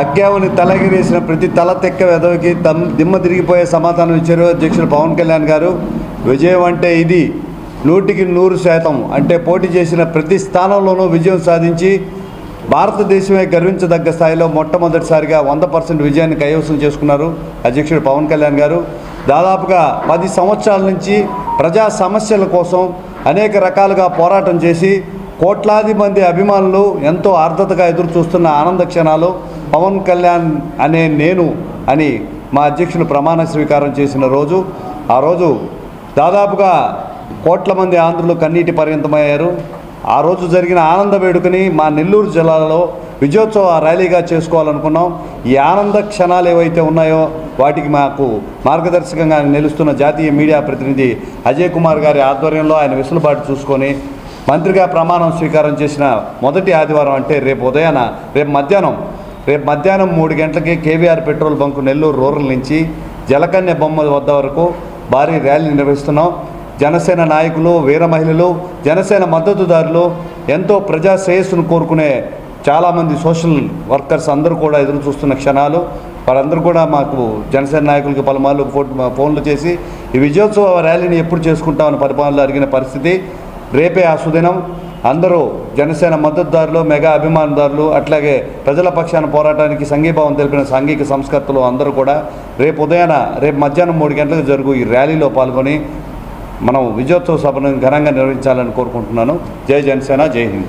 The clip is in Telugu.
తగ్గావని తలగిరేసిన ప్రతి తల తెక్క వెదవికి తమ్ దిమ్మ తిరిగిపోయే సమాధానం ఇచ్చారు అధ్యక్షుడు పవన్ కళ్యాణ్ గారు. విజయం అంటే ఇది. నూటికి నూరు శాతం అంటే పోటీ చేసిన ప్రతి స్థానంలోనూ విజయం సాధించి భారతదేశమే గర్వించదగ్గ స్థాయిలో మొట్టమొదటిసారిగా వంద పర్సెంట్ విజయాన్ని కైవసం చేసుకున్నారు అధ్యక్షుడు పవన్ కళ్యాణ్ గారు. దాదాపుగా పది సంవత్సరాల నుంచి ప్రజా సమస్యల కోసం అనేక రకాలుగా పోరాటం చేసి కోట్లాది మంది అభిమానులు ఎంతో ఆర్ద్రతగా ఎదురు చూస్తున్న ఆనంద క్షణాలు పవన్ కళ్యాణ్ అనే నేను అని మా అధ్యక్షులు ప్రమాణ స్వీకారం చేసిన రోజు ఆ రోజు దాదాపుగా కోట్ల మంది ఆంధ్రులు కన్నీటి పర్యంతమయ్యారు. ఆ రోజు జరిగిన ఆనంద వేడుకని మా నెల్లూరు జిల్లాలో విజయోత్సవ ర్యాలీగా చేసుకోవాలనుకున్నాం. ఈ ఆనంద క్షణాలు ఏవైతే ఉన్నాయో వాటికి మాకు మార్గదర్శకంగా నిలుస్తున్న జాతీయ మీడియా ప్రతినిధి అజయ్ కుమార్ గారి ఆధ్వర్యంలో ఆయన వెసులుబాటు చూసుకొని మంత్రిగా ప్రమాణం స్వీకారం చేసిన మొదటి ఆదివారం అంటే రేపు ఉదయాన రేపు మధ్యాహ్నం రేపు మధ్యాహ్నం మూడు గంటలకి KVR petrol bunk Nellore rural నుంచి జలకన్య బొమ్మ వద్ద వరకు భారీ ర్యాలీ నిర్వహిస్తున్నాం. జనసేన నాయకులు వీర మహిళలు జనసేన మద్దతుదారులు ఎంతో ప్రజా శ్రేయస్సును కోరుకునే చాలామంది సోషల్ వర్కర్స్ అందరూ కూడా ఎదురు చూస్తున్న క్షణాలు. వారందరూ కూడా మాకు జనసేన నాయకులకి పలుమార్లు ఫోన్లు చేసి ఈ విజయోత్సవ ర్యాలీని ఎప్పుడు చేసుకుంటామని పరిపాలనలో అడిగిన పరిస్థితి. రేపే ఆ సుదినం. అందరూ జనసేన మద్దతుదారులు మెగా అభిమానదారులు అట్లాగే ప్రజల పక్షాన పోరాటానికి సంఘీభావం తెలిపిన సాంఘిక సంస్కర్తలు అందరూ కూడా రేపు ఉదయాన రేపు మధ్యాహ్నం మూడు గంటలకు జరుగు ఈ ర్యాలీలో పాల్గొని మనం విజయోత్సవ సభను ఘనంగా నిర్వహించాలని కోరుకుంటున్నాను. జై జనసేన జై హింద్.